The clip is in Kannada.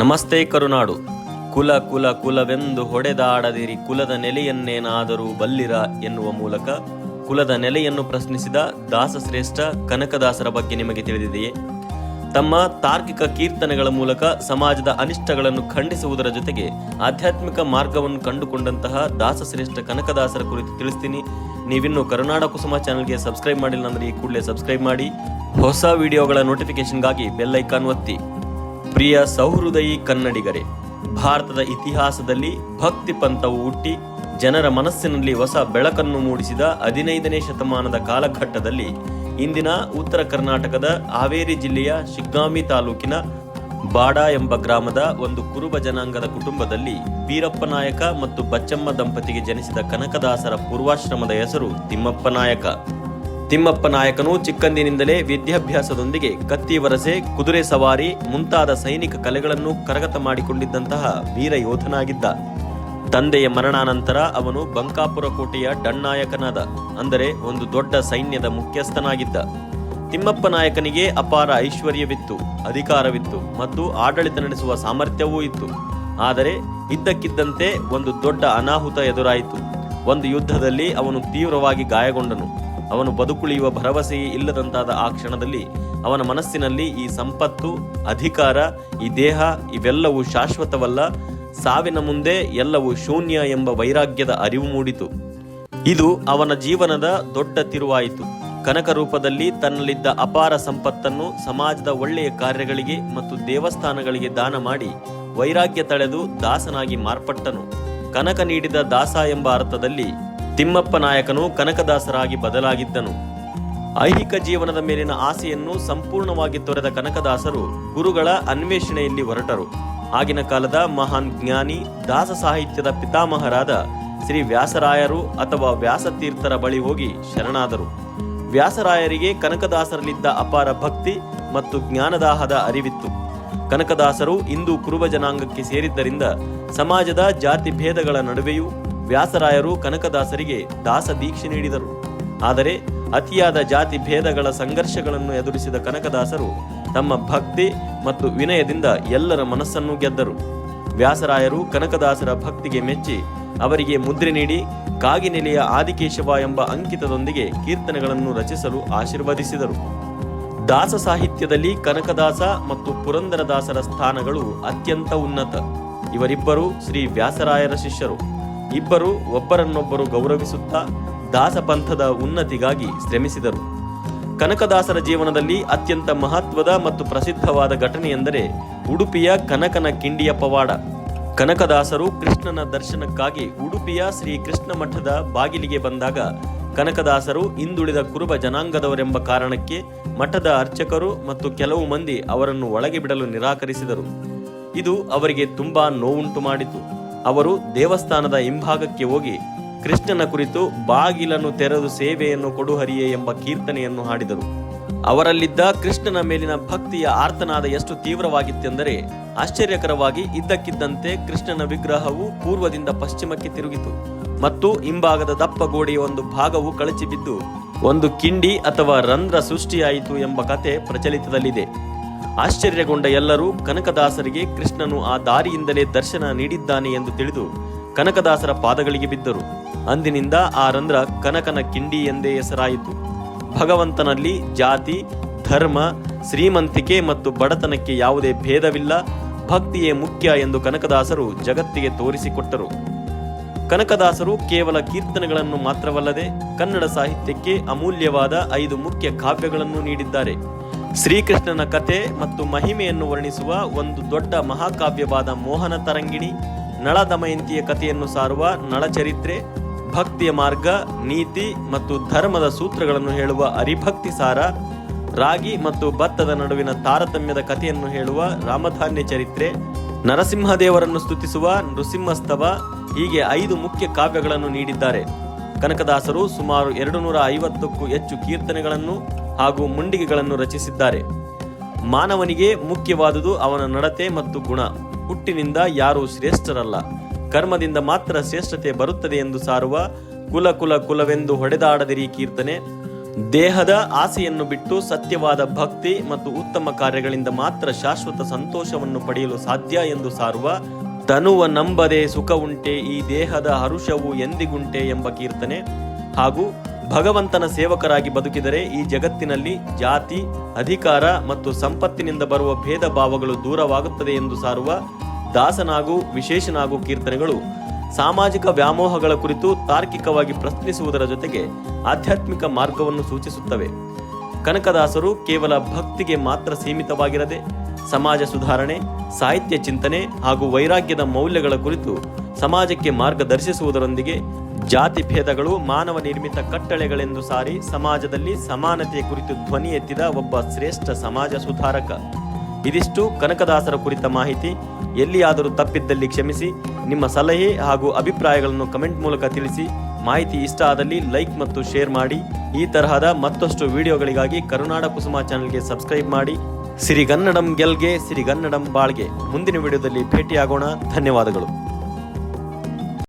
ನಮಸ್ತೆ ಕರುನಾಡು. ಕುಲ ಕುಲ ಕುಲವೆಂದು ಹೊಡೆದಾಡದಿರಿ ಕುಲದ ನೆಲೆಯನ್ನೇನಾದರೂ ಬಲ್ಲಿರ ಎನ್ನುವ ಮೂಲಕ ಕುಲದ ನೆಲೆಯನ್ನು ಪ್ರಶ್ನಿಸಿದ ದಾಸಶ್ರೇಷ್ಠ ಕನಕದಾಸರ ಬಗ್ಗೆ ನಿಮಗೆ ತಿಳಿದಿದೆಯೇ? ತಮ್ಮ ತಾರ್ಕಿಕ ಕೀರ್ತನೆಗಳ ಮೂಲಕ ಸಮಾಜದ ಅನಿಷ್ಟಗಳನ್ನು ಖಂಡಿಸುವುದರ ಜೊತೆಗೆ ಆಧ್ಯಾತ್ಮಿಕ ಮಾರ್ಗವನ್ನು ಕಂಡುಕೊಂಡಂತಹ ದಾಸಶ್ರೇಷ್ಠ ಕನಕದಾಸರ ಕುರಿತು ತಿಳಿಸ್ತೀನಿ. ನೀವಿನ್ನು ಕರುನಾಡ ಕುಸುಮ ಚಾನೆಲ್ಗೆ ಸಬ್ಸ್ಕ್ರೈಬ್ ಮಾಡಿಲ್ಲ ಅಂದ್ರೆ ಈ ಕೂಡಲೇ ಸಬ್ಸ್ಕ್ರೈಬ್ ಮಾಡಿ. ಹೊಸ ವಿಡಿಯೋಗಳ ನೋಟಿಫಿಕೇಶನ್ಗಾಗಿ ಬೆಲ್ ಐಕಾನ್ ಒತ್ತಿ. ಪ್ರಿಯ ಸೌಹೃದಯಿ ಕನ್ನಡಿಗರೇ, ಭಾರತದ ಇತಿಹಾಸದಲ್ಲಿ ಭಕ್ತಿ ಪಂಥವು ಹುಟ್ಟಿ ಜನರ ಮನಸ್ಸಿನಲ್ಲಿ ಹೊಸ ಬೆಳಕನ್ನು ಮೂಡಿಸಿದ ಹದಿನೈದನೇ ಶತಮಾನದ ಕಾಲಘಟ್ಟದಲ್ಲಿ ಇಂದಿನ ಉತ್ತರ ಕರ್ನಾಟಕದ ಹಾವೇರಿ ಜಿಲ್ಲೆಯ ಶಿಗ್ಗಾಮಿ ತಾಲೂಕಿನ ಬಾಡ ಎಂಬ ಗ್ರಾಮದ ಒಂದು ಕುರುಬ ಜನಾಂಗದ ಕುಟುಂಬದಲ್ಲಿ ವೀರಪ್ಪನಾಯಕ ಮತ್ತು ಬಚ್ಚಮ್ಮ ದಂಪತಿಗೆ ಜನಿಸಿದ ಕನಕದಾಸರ ಪೂರ್ವಾಶ್ರಮದ ಹೆಸರು ತಿಮ್ಮಪ್ಪ ನಾಯಕ. ತಿಮ್ಮಪ್ಪ ನಾಯಕನು ಚಿಕ್ಕಂದಿನಿಂದಲೇ ವಿದ್ಯಾಭ್ಯಾಸದೊಂದಿಗೆ ಕತ್ತಿ ವರಸೆ, ಕುದುರೆ ಸವಾರಿ, ಮುಂತಾದ ಸೈನಿಕ ಕಲೆಗಳನ್ನು ಕರಗತ ಮಾಡಿಕೊಂಡಿದ್ದಂತಹ ವೀರ ಯೋಧನಾಗಿದ್ದ. ತಂದೆಯ ಮರಣಾನಂತರ ಅವನು ಬಂಕಾಪುರ ಕೋಟೆಯ ಡಣ್ಣಾಯಕನಾದ, ಅಂದರೆ ಒಂದು ದೊಡ್ಡ ಸೈನ್ಯದ ಮುಖ್ಯಸ್ಥನಾಗಿದ್ದ. ತಿಮ್ಮಪ್ಪ ನಾಯಕನಿಗೆ ಅಪಾರ ಐಶ್ವರ್ಯವಿತ್ತು, ಅಧಿಕಾರವಿತ್ತು ಮತ್ತು ಆಡಳಿತ ನಡೆಸುವ ಸಾಮರ್ಥ್ಯವೂ ಇತ್ತು. ಆದರೆ ಇದ್ದಕ್ಕಿದ್ದಂತೆ ಒಂದು ದೊಡ್ಡ ಅನಾಹುತ ಎದುರಾಯಿತು. ಒಂದು ಯುದ್ಧದಲ್ಲಿ ಅವನು ತೀವ್ರವಾಗಿ ಗಾಯಗೊಂಡನು. ಅವನು ಬದುಕುಳಿಯುವ ಭರವಸೆಯೇ ಇಲ್ಲದಂತಾದ ಆ ಕ್ಷಣದಲ್ಲಿ ಅವನ ಮನಸ್ಸಿನಲ್ಲಿ ಈ ಸಂಪತ್ತು, ಅಧಿಕಾರ, ಈ ದೇಹ ಇವೆಲ್ಲವೂ ಶಾಶ್ವತವಲ್ಲ. ಸಾವಿನ ಮುಂದೆ ಎಲ್ಲವೂ ಶೂನ್ಯ ಎಂಬ ವೈರಾಗ್ಯದ ಅರಿವು ಮೂಡಿತು. ಇದು ಅವನ ಜೀವನದ ದೊಡ್ಡ ತಿರುವಾಯಿತು. ಕನಕ ರೂಪದಲ್ಲಿ ತನ್ನಲ್ಲಿದ್ದ ಅಪಾರ ಸಂಪತ್ತನ್ನು ಸಮಾಜದ ಒಳ್ಳೆಯ ಕಾರ್ಯಗಳಿಗೆ ಮತ್ತು ದೇವಸ್ಥಾನಗಳಿಗೆ ದಾನ ಮಾಡಿ ವೈರಾಗ್ಯ ತಳೆದು ದಾಸನಾಗಿ ಮಾರ್ಪಟ್ಟನು. ಕನಕ ನೀಡಿದ ದಾಸ ಎಂಬ ಅರ್ಥದಲ್ಲಿ ತಿಮ್ಮಪ್ಪ ನಾಯಕನು ಕನಕದಾಸರಾಗಿ ಬದಲಾಗಿದ್ದನು. ಐಹಿಕ ಜೀವನದ ಮೇಲಿನ ಆಸೆಯನ್ನು ಸಂಪೂರ್ಣವಾಗಿ ತೊರೆದ ಕನಕದಾಸರು ಗುರುಗಳ ಅನ್ವೇಷಣೆಯಲ್ಲಿ ಹೊರಟರು. ಆಗಿನ ಕಾಲದ ಮಹಾನ್ ಜ್ಞಾನಿ, ದಾಸ ಸಾಹಿತ್ಯದ ಪಿತಾಮಹರಾದ ಶ್ರೀ ವ್ಯಾಸರಾಯರು ಅಥವಾ ವ್ಯಾಸತೀರ್ಥರ ಬಳಿ ಹೋಗಿ ಶರಣಾದರು. ವ್ಯಾಸರಾಯರಿಗೆ ಕನಕದಾಸರಲ್ಲಿದ್ದ ಅಪಾರ ಭಕ್ತಿ ಮತ್ತು ಜ್ಞಾನದಾಹದ ಅರಿವಿತ್ತು. ಕನಕದಾಸರು ಇಂದು ಕುರುಬ ಜನಾಂಗಕ್ಕೆ ಸೇರಿದ್ದರಿಂದ ಸಮಾಜದ ಜಾತಿ ಭೇದಗಳ ನಡುವೆಯೂ ವ್ಯಾಸರಾಯರು ಕನಕದಾಸರಿಗೆ ದಾಸ ದೀಕ್ಷೆ ನೀಡಿದರು. ಆದರೆ ಅತಿಯಾದ ಜಾತಿ ಭೇದಗಳ ಸಂಘರ್ಷಗಳನ್ನು ಎದುರಿಸಿದ ಕನಕದಾಸರು ತಮ್ಮ ಭಕ್ತಿ ಮತ್ತು ವಿನಯದಿಂದ ಎಲ್ಲರ ಮನಸ್ಸನ್ನು ಗೆದ್ದರು. ವ್ಯಾಸರಾಯರು ಕನಕದಾಸರ ಭಕ್ತಿಗೆ ಮೆಚ್ಚಿ ಅವರಿಗೆ ಮುದ್ರೆ ನೀಡಿ ಕಾಗಿನೆಲೆಯ ಆದಿಕೇಶವ ಎಂಬ ಅಂಕಿತದೊಂದಿಗೆ ಕೀರ್ತನೆಗಳನ್ನು ರಚಿಸಲು ಆಶೀರ್ವದಿಸಿದರು. ದಾಸ ಸಾಹಿತ್ಯದಲ್ಲಿ ಕನಕದಾಸ ಮತ್ತು ಪುರಂದರದಾಸರ ಸ್ಥಾನಗಳು ಅತ್ಯಂತ ಉನ್ನತ. ಇವರಿಬ್ಬರು ಶ್ರೀ ವ್ಯಾಸರಾಯರ ಶಿಷ್ಯರು. ಇಬ್ಬರು ಒಬ್ಬರನ್ನೊಬ್ಬರು ಗೌರವಿಸುತ್ತಾ ದಾಸಪಂಥದ ಉನ್ನತಿಗಾಗಿ ಶ್ರಮಿಸಿದರು. ಕನಕದಾಸರ ಜೀವನದಲ್ಲಿ ಅತ್ಯಂತ ಮಹತ್ವದ ಮತ್ತು ಪ್ರಸಿದ್ಧವಾದ ಘಟನೆ ಎಂದರೆ ಉಡುಪಿಯ ಕನಕನ ಕಿಂಡಿಯ ಪವಾಡ. ಕನಕದಾಸರು ಕೃಷ್ಣನ ದರ್ಶನಕ್ಕಾಗಿ ಉಡುಪಿಯ ಶ್ರೀ ಕೃಷ್ಣ ಮಠದ ಬಾಗಿಲಿಗೆ ಬಂದಾಗ ಕನಕದಾಸರು ಹಿಂದುಳಿದ ಕುರುಬ ಜನಾಂಗದವರೆಂಬ ಕಾರಣಕ್ಕೆ ಮಠದ ಅರ್ಚಕರು ಮತ್ತು ಕೆಲವು ಮಂದಿ ಅವರನ್ನು ಒಳಗೆ ಬಿಡಲು ನಿರಾಕರಿಸಿದರು. ಇದು ಅವರಿಗೆ ತುಂಬಾ ನೋವುಂಟು ಮಾಡಿತು. ಅವರು ದೇವಸ್ಥಾನದ ಹಿಂಭಾಗಕ್ಕೆ ಹೋಗಿ ಕೃಷ್ಣನ ಕುರಿತು ಬಾಗಿಲನ್ನು ತೆರೆದು ಸೇವೆಯನ್ನು ಕೊಡು ಹರಿಯೇ ಎಂಬ ಕೀರ್ತನೆಯನ್ನು ಹಾಡಿದರು. ಅವರಲ್ಲಿದ್ದ ಕೃಷ್ಣನ ಮೇಲಿನ ಭಕ್ತಿಯ ಆರ್ತನಾದ ಎಷ್ಟು ತೀವ್ರವಾಗಿತ್ತೆಂದರೆ ಆಶ್ಚರ್ಯಕರವಾಗಿ ಇದ್ದಕ್ಕಿದ್ದಂತೆ ಕೃಷ್ಣನ ವಿಗ್ರಹವು ಪೂರ್ವದಿಂದ ಪಶ್ಚಿಮಕ್ಕೆ ತಿರುಗಿತು ಮತ್ತು ಹಿಂಭಾಗದ ದಪ್ಪ ಗೋಡೆಯ ಒಂದು ಭಾಗವು ಕಳಚಿ ಬಿದ್ದು ಒಂದು ಕಿಂಡಿ ಅಥವಾ ರಂಧ್ರ ಸೃಷ್ಟಿಯಾಯಿತು ಎಂಬ ಕತೆ ಪ್ರಚಲಿತದಲ್ಲಿದೆ. ಆಶ್ಚರ್ಯಗೊಂಡ ಎಲ್ಲರೂ ಕನಕದಾಸರಿಗೆ ಕೃಷ್ಣನು ಆ ದಾರಿಯಿಂದಲೇ ದರ್ಶನ ನೀಡಿದ್ದಾನೆ ಎಂದು ತಿಳಿದು ಕನಕದಾಸರ ಪಾದಗಳಿಗೆ ಬಿದ್ದರು. ಅಂದಿನಿಂದ ಆ ರಂಧ್ರ ಕನಕನ ಕಿಂಡಿ ಎಂದೇ ಹೆಸರಾಯಿತು. ಭಗವಂತನಲ್ಲಿ ಜಾತಿ, ಧರ್ಮ, ಶ್ರೀಮಂತಿಕೆ ಮತ್ತು ಬಡತನಕ್ಕೆ ಯಾವುದೇ ಭೇದವಿಲ್ಲ, ಭಕ್ತಿಯೇ ಮುಖ್ಯ ಎಂದು ಕನಕದಾಸರು ಜಗತ್ತಿಗೆ ತೋರಿಸಿಕೊಟ್ಟರು. ಕನಕದಾಸರು ಕೇವಲ ಕೀರ್ತನೆಗಳನ್ನು ಮಾತ್ರವಲ್ಲದೆ ಕನ್ನಡ ಸಾಹಿತ್ಯಕ್ಕೆ ಅಮೂಲ್ಯವಾದ ಐದು ಮುಖ್ಯ ಕಾವ್ಯಗಳನ್ನು ನೀಡಿದ್ದಾರೆ. ಶ್ರೀಕೃಷ್ಣನ ಕತೆ ಮತ್ತು ಮಹಿಮೆಯನ್ನು ವರ್ಣಿಸುವ ಒಂದು ದೊಡ್ಡ ಮಹಾಕಾವ್ಯವಾದ ಮೋಹನ ತರಂಗಿಣಿ ನಳ ದಮಯಂತಿಯ ಕಥೆಯನ್ನು ಸಾರುವ ನಳಚರಿತ್ರೆ, ಭಕ್ತಿಯ ಮಾರ್ಗ, ನೀತಿ ಮತ್ತು ಧರ್ಮದ ಸೂತ್ರಗಳನ್ನು ಹೇಳುವ ಅರಿಭಕ್ತಿ ಸಾರ, ರಾಗಿ ಮತ್ತು ಭತ್ತದ ನಡುವಿನ ತಾರತಮ್ಯದ ಕಥೆಯನ್ನು ಹೇಳುವ ರಾಮಧಾನ್ಯ ಚರಿತ್ರೆ, ನರಸಿಂಹದೇವರನ್ನು ಸ್ತುತಿಸುವ ನೃಸಿಂಹಸ್ತವ ಹೀಗೆ ಐದು ಮುಖ್ಯ ಕಾವ್ಯಗಳನ್ನು ನೀಡಿದ್ದಾರೆ. ಕನಕದಾಸರು ಸುಮಾರು ಎರಡು ನೂರ ಐವತ್ತಕ್ಕೂ ಹೆಚ್ಚು ಕೀರ್ತನೆಗಳನ್ನು ಹಾಗೂ ಮುಂಡಿಗೆಗಳನ್ನು ರಚಿಸಿದ್ದಾರೆ. ಮಾನವನಿಗೆ ಮುಖ್ಯವಾದುದು ಅವನ ನಡತೆ ಮತ್ತು ಗುಣ. ಹುಟ್ಟಿನಿಂದ ಯಾರೂ ಶ್ರೇಷ್ಠರಲ್ಲ. ಕರ್ಮದಿಂದ ಮಾತ್ರ ಶ್ರೇಷ್ಠತೆ ಬರುತ್ತದೆ ಎಂದು ಸಾರುವ ಕುಲ ಕುಲ ಕುಲವೆಂದು ಹೊಡೆದಾಡದಿರಿ ಕೀರ್ತನೆ. ದೇಹದ ಆಸೆಯನ್ನು ಬಿಟ್ಟು ಸತ್ಯವಾದ ಭಕ್ತಿ ಮತ್ತು ಉತ್ತಮ ಕಾರ್ಯಗಳಿಂದ ಮಾತ್ರ ಶಾಶ್ವತ ಸಂತೋಷವನ್ನು ಪಡೆಯಲು ಸಾಧ್ಯ ಎಂದು ಸಾರುವ ತನುವ ನಂಬದೆ ಸುಖ ಉಂಟೆ ಈ ದೇಹದ ಹರುಷವು ಎಂದಿಗುಂಟೆ ಎಂಬ ಕೀರ್ತನೆ. ಹಾಗೂ ಭಗವಂತನ ಸೇವಕರಾಗಿ ಬದುಕಿದರೆ ಈ ಜಗತ್ತಿನಲ್ಲಿ ಜಾತಿ, ಅಧಿಕಾರ ಮತ್ತು ಸಂಪತ್ತಿನಿಂದ ಬರುವ ಭೇದ ಭಾವಗಳು ದೂರವಾಗುತ್ತದೆ ಎಂದು ಸಾರುವ ದಾಸನಾಗೂ ವಿಶೇಷನಾಗೂ ಕೀರ್ತನೆಗಳು. ಸಾಮಾಜಿಕ ವ್ಯಾಮೋಹಗಳ ಕುರಿತು ತಾರ್ಕಿಕವಾಗಿ ಪ್ರಶ್ನಿಸುವುದರ ಜೊತೆಗೆ ಆಧ್ಯಾತ್ಮಿಕ ಮಾರ್ಗವನ್ನು ಸೂಚಿಸುತ್ತವೆ. ಕನಕದಾಸರು ಕೇವಲ ಭಕ್ತಿಗೆ ಮಾತ್ರ ಸೀಮಿತವಾಗಿರದೆ ಸಮಾಜ ಸುಧಾರಣೆ, ಸಾಹಿತ್ಯ ಚಿಂತನೆ ಹಾಗೂ ವೈರಾಗ್ಯದ ಮೌಲ್ಯಗಳ ಕುರಿತು ಸಮಾಜಕ್ಕೆ ಮಾರ್ಗದರ್ಶಿಸುವುದರೊಂದಿಗೆ ಜಾತಿ ಭೇದಗಳು, ಮಾನವ ನಿರ್ಮಿತ ಕಟ್ಟಳೆಗಳೆಂದು ಸಾರಿ ಸಮಾಜದಲ್ಲಿ ಸಮಾನತೆಯ ಕುರಿತು ಧ್ವನಿ ಎತ್ತಿದ ಒಬ್ಬ ಶ್ರೇಷ್ಠ ಸಮಾಜ ಸುಧಾರಕ. ಇದಿಷ್ಟು ಕನಕದಾಸರ ಕುರಿತ ಮಾಹಿತಿ. ಎಲ್ಲಿಯಾದರೂ ತಪ್ಪಿದ್ದಲ್ಲಿ ಕ್ಷಮಿಸಿ. ನಿಮ್ಮ ಸಲಹೆ ಹಾಗೂ ಅಭಿಪ್ರಾಯಗಳನ್ನು ಕಮೆಂಟ್ ಮೂಲಕ ತಿಳಿಸಿ. ಮಾಹಿತಿ ಇಷ್ಟ ಆದಲ್ಲಿ ಲೈಕ್ ಮತ್ತು ಶೇರ್ ಮಾಡಿ. ಈ ತರಹದ ಮತ್ತಷ್ಟು ವಿಡಿಯೋಗಳಿಗಾಗಿ ಕರುನಾಡ ಕುಸುಮ ಚಾನೆಲ್ಗೆ ಸಬ್ಸ್ಕ್ರೈಬ್ ಮಾಡಿ. ಸಿರಿಗನ್ನಡಂ ಗೆಲ್ಗೆ ಸಿರಿಗನ್ನಡಂ ಬಾಳ್ಗೆ ಮುಂದಿನ ವಿಡಿಯೋದಲ್ಲಿ ಭೇಟಿಯಾಗೋಣ. ಧನ್ಯವಾದಗಳು.